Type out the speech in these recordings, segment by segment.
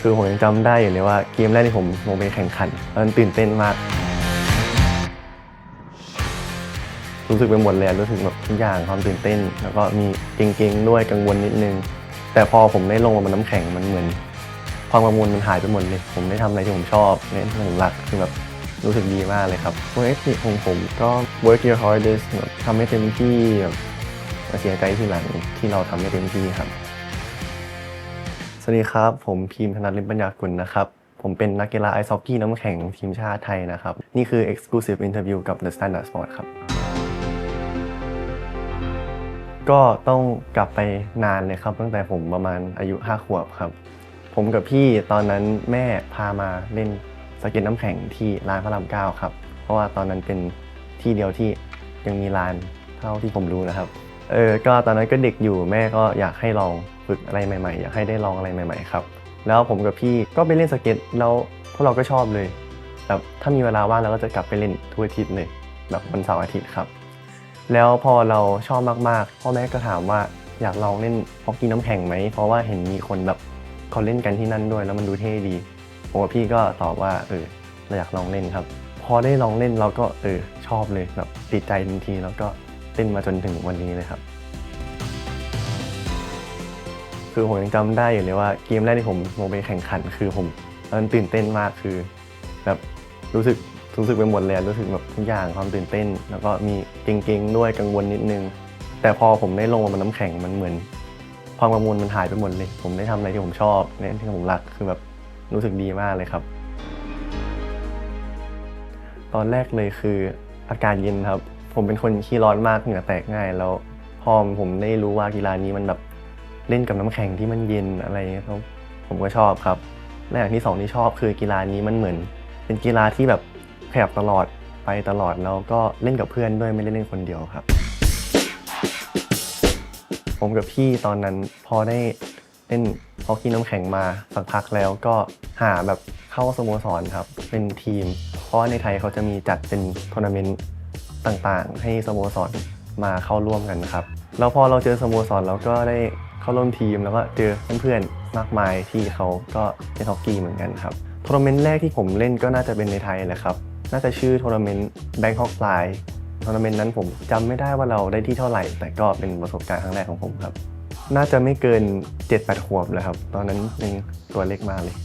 คือผมยังจำได้อยู่เลยว่าเกมแรกที่ผมลงไปแข่งขันตอนนั้นตื่นเต้นมาก รู้สึกไปหมดเลยรู้สึกแบบทุกอย่างความตื่นเต้น แล้วก็มีเก่งๆด้วยกังวลนิดนึง แต่พอผมได้ลงมาบนน้ำแข็งมันเหมือน ความกังวลมันหายไปหมดเลย ผมได้ทำอะไรที่ผมชอบเนี่ยที่ผมรักคือแบบรู้สึกดีมากเลยครับโปรเจกต์ของผมก็ work your hardest แบบทำให้เต็มที่แบบมาเสียใจที่หลังที่เราทำไม่เต็มที่ครับ สวัสดีครับ ผมพีมธนัทลิมปัญญากุลนะครับ ผมเป็นนักกีฬาไอซ์ฮอกกี้น้ำแข็งทีมชาติไทยนะครับ นี่คือ exclusive interview กับ The Standard Sport ครับ ก็ต้องกลับไปนานเลยครับ ตั้งแต่ผมประมาณอายุ 5 ขวบครับ ผมกับพี่ตอนนั้นแม่พามาเล่นสเก็ตน้ำแข็งที่ลานพระรามเก้าครับ เพราะว่าตอนนั้นเป็นที่เดียวที่ยังมีลานเท่าที่ผมรู้นะครับ เออ ก็ตอนนั้นก็เด็กอยู่แม่ก็อยากให้ลอง ฝึกอะไรใหม่ๆ อยากให้ได้ลองอะไรใหม่ ๆ ครับ แล้วผมกับพี่ก็ไปเล่นสเก็ตแล้วพวกเราก็ชอบเลยแบบถ้ามีเวลาว่างเราก็จะกลับไปเล่นทุกอาทิตย์เลยแบบวันเสาร์อาทิตย์ครับ แล้วพอเราชอบมากๆพ่อแม่ก็ถามว่าอยากลองเล่นฮอกกี้น้ำแข็งไหมเพราะว่าเห็นมีคนแบบเขาเล่นกันที่นั่นด้วยแล้วมันดูเท่ดีผมกับพี่ก็ตอบว่าเออเราอยากลองเล่นครับ พอได้ลองเล่นเราก็เออชอบเลยแบบติดใจทันทีแล้วก็เล่นมาจนถึงวันนี้เลยครับ คือผมยังจำได้อยู่เลยว่าเกมแรกที่ผมลงไปแข่งขัน คือผมตอนนั้นตื่นเต้นมากคือแบบรู้สึกรู้สึกไปหมดเลยรู้สึกแบบทุกอย่างความตื่นเต้น แล้วก็มีเก่งๆด้วยกังวลนิดนึง แต่พอผมได้ลงมาบนน้ำแข็งมันเหมือนความกังวลมันหายไปหมดเลย ผมได้ทำอะไรที่ผมชอบเนี่ยที่ผมรักคือแบบรู้สึกดีมากเลยครับ ตอนแรกเลยคืออากาศเย็นครับ ผมเป็นคนขี้ร้อนมากเหงื่อแตกง่ายแล้วพอผมได้รู้ว่ากีฬานี้มันแบบ เล่นกับน้ำแข็งที่มันเย็นอะไรเงี้ยครับผมก็ชอบครับและอย่างที่สองที่ชอบคือกีฬานี้มันเหมือน เป็นกีฬาที่แบบขยับตลอดไปตลอดแล้วก็เล่นกับเพื่อนด้วยไม่ได้เล่นคนเดียวครับ ผมกับพี่ตอนนั้นพอได้เล่นฮอกกี้น้ำแข็งมาสักพักแล้วก็หาแบบเข้าสโมสรครับ เป็นทีม เพราะว่าในไทยเขาจะมีจัดเป็นทัวร์นาเมนต์ต่างๆ ให้สโมสรมาเข้าร่วมกันครับแล้วพอเราเจอสโมสรเราก็ได้ เข้าร่วมทีมแล้วก็เจอเพื่อนๆมากมายที่เขาก็เล่นฮอกกี้เหมือนกันครับทัวร์นาเมนต์แรกที่ผมเล่นก็น่าจะเป็นในไทยแหละครับ น่าจะชื่อทัวร์นาเมนต์ Bangkok Fly ทัวร์นาเมนต์นั้นผมจำไม่ได้ว่าเราได้ที่เท่าไหร่ แต่ก็เป็นประสบการณ์ครั้งแรกของผมครับ น่าจะไม่เกิน 7-8 ขวบเลยครับ ตอนนั้นยังตัวเล็กมากเลย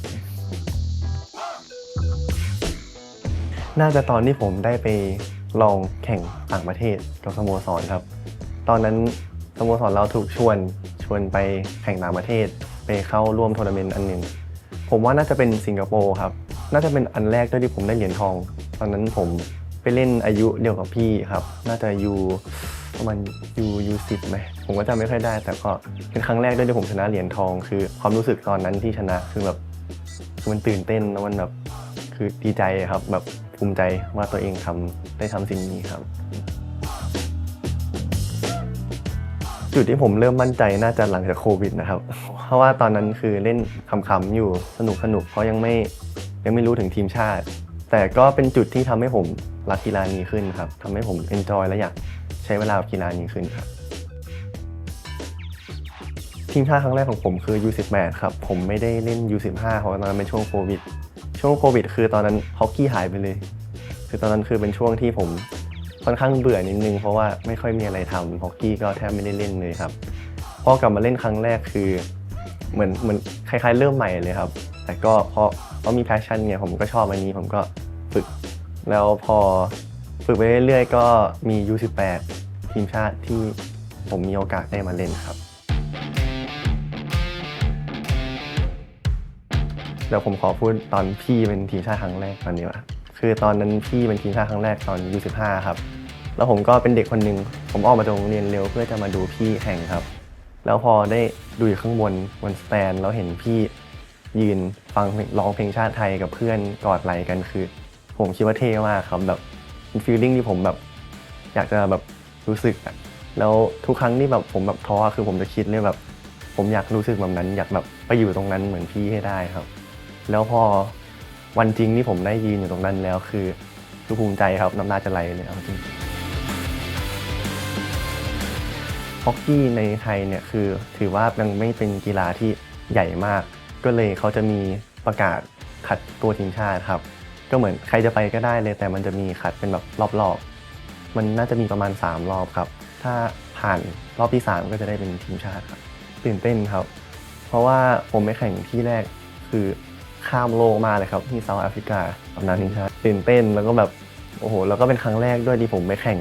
น่าจะตอนที่ผมได้ไปลองแข่งต่างประเทศกับสโมสรครับ ตอนนั้นสโมสรเราถูกชวน วนไปแข่งต่างประเทศ ไปเข้าร่วมทัวร์นาเมนต์อันหนึ่งผมว่าน่าจะเป็นสิงคโปร์ครับ น่าจะเป็นอันแรกด้วยที่ผมได้เหรียญทอง ตอนนั้นผมไปเล่นอายุเดียวกับพี่ครับ น่าจะยูประมาณยูยูสิบไหมผมก็จำไม่ค่อยได้ แต่ก็เป็นครั้งแรกด้วยที่ผมชนะเหรียญทอง คือความรู้สึกตอนนั้นที่ชนะคือแบบคือมันตื่นเต้นแล้วมันแบบคือดีใจครับแบบภูมิใจว่าตัวเองทำได้ทำสิ่งนี้ครับ จุดที่ผมเริ่มมั่นใจน่าจะหลังจากโควิดนะครับ เพราะว่าตอนนั้นคือเล่นขำๆอยู่สนุกสนุกๆเพราะยังไม่ยังไม่รู้ถึงทีมชาติ แต่ก็เป็นจุดที่ทำให้ผมรักกีฬานี้ขึ้นครับทำให้ผมเอนจอยและอยากใช้เวลากับกีฬานี้ขึ้นครับทีมชาติครั้งแรกของผมคือ U18 ครับ ผมไม่ได้เล่น U15 เพราะตอนนั้นเป็นช่วงโควิด ช่วงโควิด คือตอนนั้นฮอกกี้หายไปเลย คือตอนนั้นคือเป็นช่วงที่ผม ค่อนข้างเบื่อนิดนึงเพราะว่าไม่ค่อยมีอะไรทำฮอกกี้ก็แทบไม่ได้เล่นเลยครับพอกลับมาเล่นครั้งแรกคือ เหมือนเหมือนคล้ายๆ เริ่มใหม่เลยครับ แต่ก็เพราะเพราะมีแพชชั่นเนี่ยผมก็ชอบอันนี้ผมก็ฝึก แล้วพอฝึกไปเรื่อยๆก็มี U18 ทีมชาติที่ผมมีโอกาสได้มาเล่นครับเดี๋ยวผมขอพูดตอนพี่เป็นทีมชาติครั้งแรกตอนนี้ว่าคือตอนนั้นพี่เป็นทีมชาติครั้งแรกตอน U15 ครับ แล้วผมก็เป็นเด็กคนหนึ่งผมออกมาจากโรงเรียนเร็วเพื่อจะมาดูพี่แข่งครับ แล้วพอได้ดูอยู่ข้างบนบนสแตนแล้วเห็นพี่ยืนฟังร้องเพลงชาติไทยกับเพื่อนกอดไหลกันคือ ผมคิดว่าเท่มากครับแบบเป็นฟีลลิ่งที่ผมแบบอยากจะแบบรู้สึกอะแล้วทุกครั้งที่แบบผมแบบท้อคือผมจะคิดเลยแบบ ผมอยากรู้สึกแบบนั้นอยากแบบไปอยู่ตรงนั้นเหมือนพี่ให้ได้ครับ แล้วพอวันจริงที่ผมได้ยืนอยู่ตรงนั้นแล้วคือคือภูมิใจครับน้ำตาจะไหลเลยเอาจริง ฮอกกี้ในไทยเนี่ยคือถือว่ายังไม่เป็นกีฬาที่ใหญ่มาก ก็เลยเขาจะมีประกาศคัดตัวทีมชาติครับ ก็เหมือนใครจะไปก็ได้เลย แต่มันจะมีคัดเป็นแบบรอบๆ มันน่าจะมีประมาณ 3 รอบครับ ถ้าผ่านรอบที่ 3 ก็จะได้เป็นทีมชาติครับตื่นเต้นครับ เพราะว่าผมไปแข่งที่แรกคือข้ามโลกมาเลยครับที่เซาท์แอฟริกาตำนานทีมชาติตื่นเต้นแล้วก็แบบโอ้โหแล้วก็เป็นครั้งแรกด้วยที่ผมไปแข่ง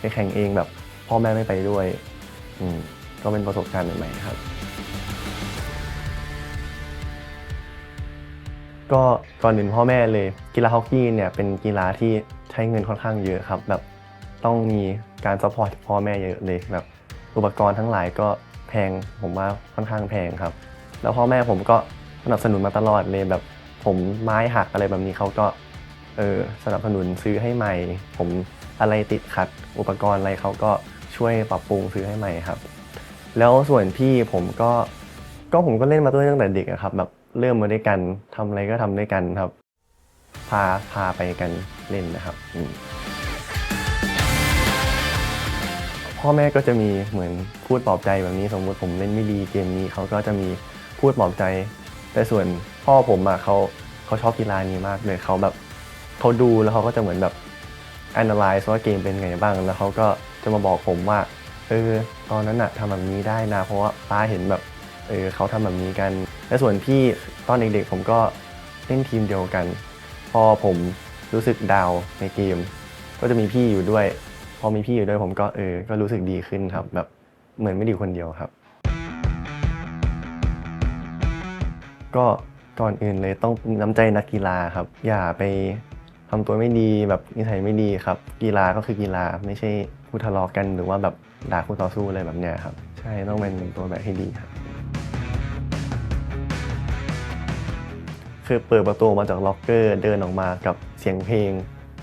ไปแข่งเองแบบพ่อแม่ไม่ไปด้วย ก็เป็นประสบการณ์ใหม่ๆครับ ก็ก่อนอื่นพ่อแม่เลย กีฬาฮอกกี้เนี่ยเป็นกีฬาที่ใช้เงินค่อนข้างเยอะครับ แบบต้องมีการซัพพอร์ตพ่อแม่เยอะเลยแบบอุปกรณ์ทั้งหลายก็แพงผมว่าค่อนข้างแพงครับ แล้วพ่อแม่ผมก็สนับสนุนมาตลอดเลยแบบผมไม้หักอะไรแบบนี้เขาก็เออสนับสนุนซื้อให้ใหม่ ผมอะไรติดขัดอุปกรณ์อะไรเขาก็ ช่วยปรับปรุงซื้อให้ใหม่ครับ แล้วส่วนพี่ผมก็ก็ผมก็เล่นมาตั้งแต่เด็กอะครับ แบบเริ่มมาด้วยกันทำอะไรก็ทำด้วยกันครับ พาพาไปกันเล่นนะครับอืมพ่อแม่ก็จะมีเหมือนพูดปลอบใจแบบนี้สมมติผมเล่นไม่ดีเกมนี้เขาก็จะมีพูดปลอบใจ แต่ส่วนพ่อผมอะเขาเขาชอบกีฬานี้มากเลยเขาแบบเขาดูแล้วเขาก็จะเหมือนแบบ analyze ว่าเกมเป็นไงบ้างแล้วเขาก็ จะมาบอกผมว่าเออตอนนั้นอะทำแบบนี้ได้นะ เพราะว่าป้าเห็นแบบเออเขาทำแบบนี้กัน และส่วนพี่ตอนเด็กๆผมก็เล่นทีมเดียวกัน พอผมรู้สึกดาวในเกม ก็จะมีพี่อยู่ด้วย พอมีพี่อยู่ด้วยผมก็เออ ก็รู้สึกดีขึ้นครับ แบบเหมือนไม่ได้อยู่คนเดียวครับ ก็ก่อนอื่นเลยต้องน้ำใจนักกีฬาครับ อย่าไปทำตัวไม่ดีแบบนิสัยไม่ดีครับ กีฬาก็คือกีฬาไม่ใชู่ทะเลาะกันหรือว่าแบบด่าคู่ต่อสู้อะไรแบบเนี้ยครับ ใช่ต้องเป็นตัวแบบให้ดีครับ คือเปิดประตูมาจากล็อกเกอร์เดินออกมากับเสียงเพลง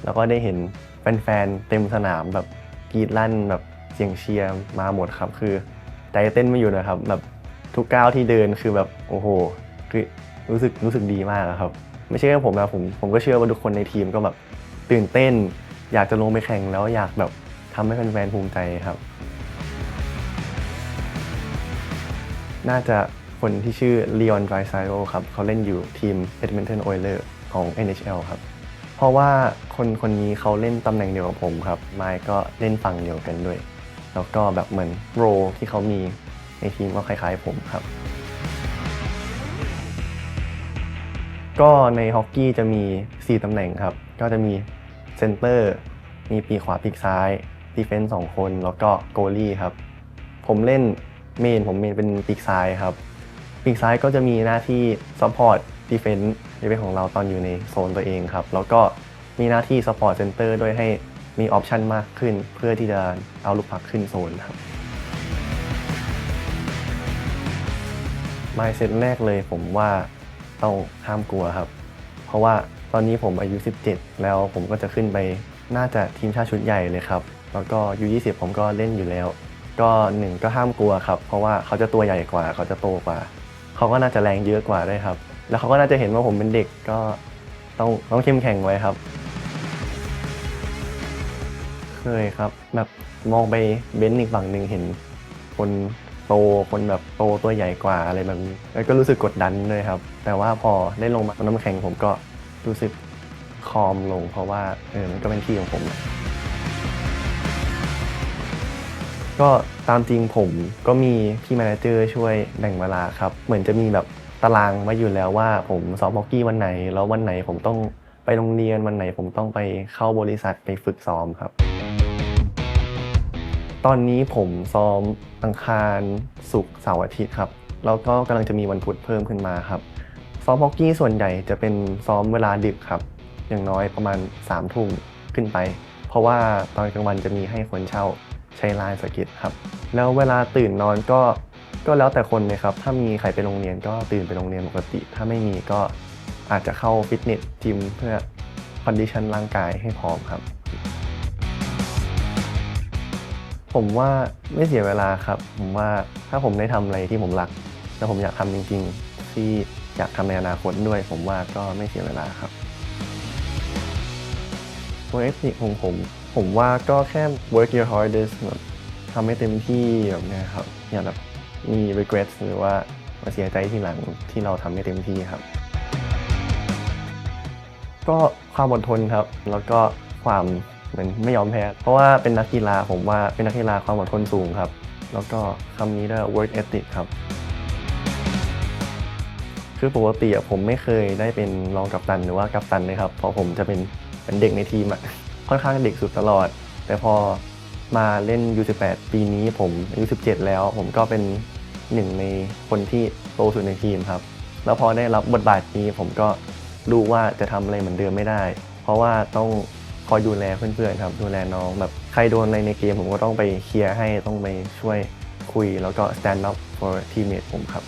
แล้วก็ได้เห็นแฟนๆเต็มสนามแบบกรีดลั่นแบบเสียงเชียร์มาหมดครับ คือใจเต้นไม่อยู่นะครับ แบบทุกก้าวที่เดินคือแบบโอ้โหคือรู้สึกรู้สึกดีมากครับ ไม่ใช่แค่ผมนะผมผมก็เชื่อว่าทุกคนในทีมก็แบบตื่นเต้น อยากจะลงไปแข่งแล้วอยากแบบ ทำให้แฟนๆภูมิใจครับ น่าจะคนที่ชื่อ Leon d r y s a i l ครับ เขาเล่นอยู่ทีม Edmonton Oilers ของ NHL ครับ เพราะว่าคนคนนี้เขาเล่นตำแหน่งเดียวกับผมครับ ไมค์ก็เล่นฝั่งเดียวกันด้วย แล้วก็แบบเหมือนโรที่เขามีในทีมก็คล้ายๆผมครับ ก็ในฮอกกี้จะมี 4ตำแหน่งครับ ก็จะมีเซนเตอร์ มีปีกขวาปีกซ้าย ดีเฟนส์สองคนแล้วก็โกลี่ครับ ผมเล่นเมนผมเมนเป็นปีกซ้ายครับ ปีกซ้ายก็จะมีหน้าที่ซัพพอร์ตดีเฟนส์ดีเฟนของเราตอนอยู่ในโซนตัวเองครับ แล้วก็มีหน้าที่ซัพพอร์ตเซนเตอร์ด้วยให้มีออปชันมากขึ้น เพื่อที่จะเอาลูกพักขึ้นโซนครับมายเซตแรกเลยผมว่าต้องห้ามกลัวครับ เพราะว่าตอนนี้ผมอายุ 17 แล้วผมก็จะขึ้นไปน่าจะทีมชาติชุดใหญ่เลยครับ แล้วก็ยู20 ผมก็เล่นอยู่แล้ว ก็หนึ่งก็ห้ามกลัวครับ เพราะว่าเขาจะตัวใหญ่กว่า เขาจะโตกว่า เขาก็น่าจะแรงเยอะกว่าด้วยครับ แล้วเขาก็น่าจะเห็นว่าผมเป็นเด็กก็ต้องต้องเข้มแข็งไว้ครับ เคยครับ แบบมองไปเบนซ์อีกฝั่งหนึ่งเห็น คนโตคนแบบโตตัวใหญ่กว่าอะไรแบบนี้แล้วก็รู้สึกกดดันด้วยครับ แต่ว่าพอได้ลงมาน้ำแข็งผมก็รู้สึกคอมลง เพราะว่าเออมันก็เป็นที่ของผม ก็ตามจริงผมก็มีพี่แมเนเจอร์ช่วยแบ่งเวลาครับ เหมือนจะมีแบบตารางไว้อยู่แล้วว่าผมซ้อมฮอกกี้วันไหน แล้ววันไหนผมต้องไปโรงเรียนวันไหนผมต้องไปเข้าบริษัทไปฝึกซ้อมครับ ตอนนี้ผมซ้อมอังคารศุกร์เสาร์อาทิตย์ครับ แล้วก็กำลังจะมีวันพุธเพิ่มขึ้นมาครับ ซ้อมฮอกกี้ส่วนใหญ่จะเป็นซ้อมเวลาดึกครับ อย่างน้อยประมาณ3ามทุ่มขึ้นไป เพราะว่าตอนกลางวันจะมีให้คนเช่า ใช้ไลน์สกิทครับ แล้วเวลาตื่นนอนก็ก็แล้วแต่คนเลยครับ ถ้ามีใครไปโรงเรียนก็ตื่นไปโรงเรียนปกติ ถ้าไม่มีก็อาจจะเข้าฟิตเนสจิมเพื่อคอนดิชันร่างกายให้พร้อมครับ ผมว่าไม่เสียเวลาครับ ผมว่าถ้าผมได้ทำอะไรที่ผมรัก แล้วผมอยากทำจริง ๆ ที่อยากทำในอนาคตด้วย ผมว่าก็ไม่เสียเวลาครับตัวเอฟนิของผม ผมว่าก็แค่ work your hardest แบบทำให้เต็มที่แบบนี้ครับอย่าแบบมี regret หรือว่ามาเสียใจทีหลังที่เราทำไม่เต็มที่ครับ ก็ความอดทนครับ แล้วก็ความเหมือนไม่ยอมแพ้ เพราะว่าเป็นนักกีฬาผมว่าเป็นนักกีฬาความอดทนสูงครับ แล้วก็คำนี้ด้วย work ethic ครับ คือปกติผมไม่เคยได้เป็นรองกัปตันหรือว่ากัปตันเลยครับ เพราะผมจะเป็นเป็นเด็กในทีมอะ ค่อนข้างเด็กสุดตลอด แต่พอมาเล่น U18 ปีนี้ผมอายุ17 แล้ว ผมก็เป็นหนึ่งในคนที่โตสุดในทีมครับ แล้วพอได้รับบทบาทนี้ผมก็รู้ว่าจะทำอะไรเหมือนเดิมไม่ได้ เพราะว่าต้องคอยดูแลเพื่อนๆครับดูแลน้องแบบใครโดนอะไรในเกมผมก็ต้องไปเคลียร์ให้ต้องไปช่วยคุย แล้วก็ stand up for teammate ผมครับ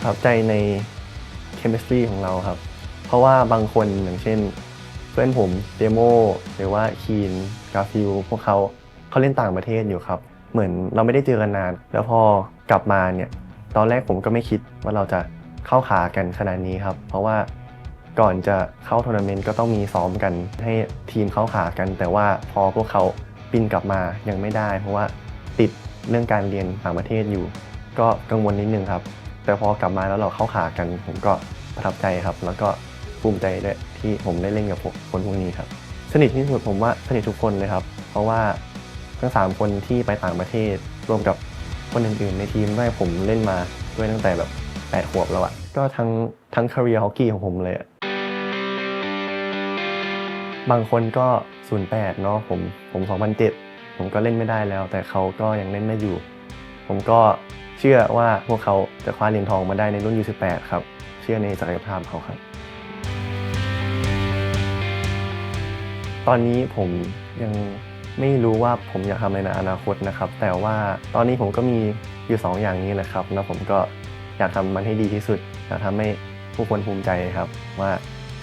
ประทับใจใน chemistry ของเราครับ เพราะว่าบางคนอย่างเช่น เพื่อนผมเดโมหรือว่าคีนกาฟิลพวกเขาเขาเล่นต่างประเทศอยู่ครับ เหมือนเราไม่ได้เจอกันนาน แล้วพอกลับมาเนี่ยตอนแรกผมก็ไม่คิดว่าเราจะเข้าขากันขนาดนี้ครับ เพราะว่าก่อนจะเข้าทัวร์นาเมนต์ก็ต้องมีซ้อมกันให้ทีมเข้าขากัน แต่ว่าพอพวกเขาบินกลับมายังไม่ได้ เพราะว่าติดเรื่องการเรียนต่างประเทศอยู่ ก็กังวลนิดนึงครับ แต่พอกลับมาแล้วเราเข้าขากัน ผมก็ประทับใจครับ แล้วก็ ภูมิใจด้วยที่ผมได้เล่นกับคนพวกนี้ครับ สนิทที่สุดผมว่าสนิททุกคนเลยครับ เพราะว่าทั้งสามคนที่ไปต่างประเทศรวมกับคนอื่นๆ ในทีมด้วยผมเล่นมาด้วยตั้งแต่แบบ 8 ขวบแล้วอะก็ทั้งทั้งคาเรียฮอกกี้ของผมเลยบางคนก็ 08 เนาะผมผม 2007 ผมก็เล่นไม่ได้แล้ว แต่เขาก็ยังเล่นได้อยู่ ผมก็เชื่อว่าพวกเขาจะคว้าเหรียญทองมาได้ในรุ่น U18 ครับ เชื่อในศักยภาพเขาครับ ตอนนี้ผมยังไม่รู้ว่าผมอยากทำอะไรในอนาคตนะครับ แต่ว่าตอนนี้ผมก็มีอยู่ 2 อย่างนี้แหละครับแล้วผมก็อยากทำมันให้ดีที่สุดอยากทำให้ผู้คนภูมิใจครับ ว่า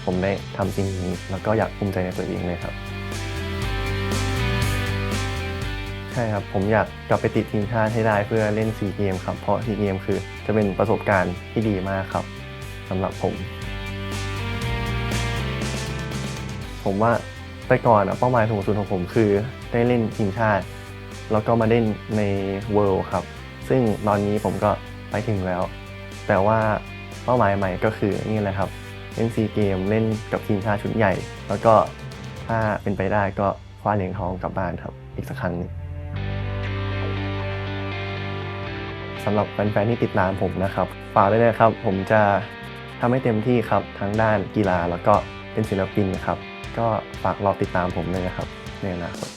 ผมได้ทำสิ่งนี้ แล้วก็อยากภูมิใจในตัวเองเลยครับใช่ครับ ผมอยากกลับไปติดทีมชาติให้ได้เพื่อเล่นซีเกมครับ เพราะซีเกมคือจะเป็นประสบการณ์ที่ดีมากครับสำหรับผม ผมว่า แต่ก่อนอะเป้าหมายสูงสุดของผมคือได้เล่นทีมชาติ แล้วก็มาเล่นใน World ครับ ซึ่งตอนนี้ผมก็ไปถึงแล้ว แต่ว่าเป้าหมายใหม่ก็คือนี่แหละครับเล่นซีเกมเล่นกับทีมชาติชุดใหญ่ แล้วก็ถ้าเป็นไปได้ก็คว้าเหรียญทองกลับบ้านครับ อีกสักครั้งหนึงสำหรับแฟนๆที่ติดตามผมนะครับฝากด้วยนะครับ ผมจะทำให้เต็มที่ครับทั้งด้านกีฬาแล้วก็เป็นศิลปินครับ ก็ฝากรอติดตามผมเลยนะครับในอนาคต